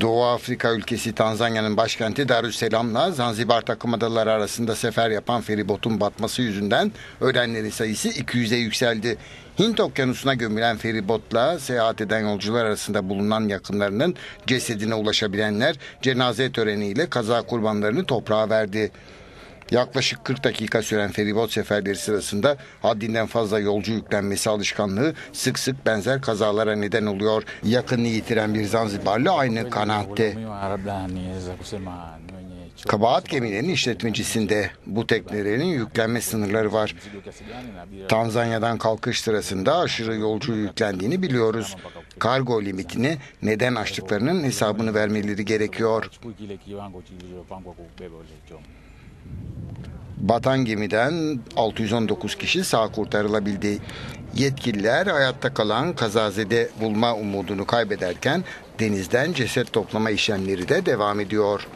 Doğu Afrika ülkesi Tanzanya'nın başkenti Darüsselam'la Zanzibar takım adaları arasında sefer yapan feribotun batması yüzünden ölenlerin sayısı 200'e yükseldi. Hint okyanusuna gömülen feribotla seyahat eden yolcular arasında bulunan yakınlarının cesedine ulaşabilenler cenaze töreniyle kaza kurbanlarını toprağa verdi. Yaklaşık 40 dakika süren feribot seferleri sırasında haddinden fazla yolcu yüklenmesi alışkanlığı sık sık benzer kazalara neden oluyor. Yakınını yitiren bir Zanzibarlı aynı kanaatte. Kabahat gemilerinin işletmecisinde bu teknelerin yüklenme sınırları var. Tanzanya'dan kalkış sırasında aşırı yolcu yüklendiğini biliyoruz. Kargo limitini neden aştıklarının hesabını vermeleri gerekiyor. Batan gemiden 619 kişi sağ kurtarılabildi. Yetkililer hayatta kalan kazazede bulma umudunu kaybederken denizden ceset toplama işlemleri de devam ediyor.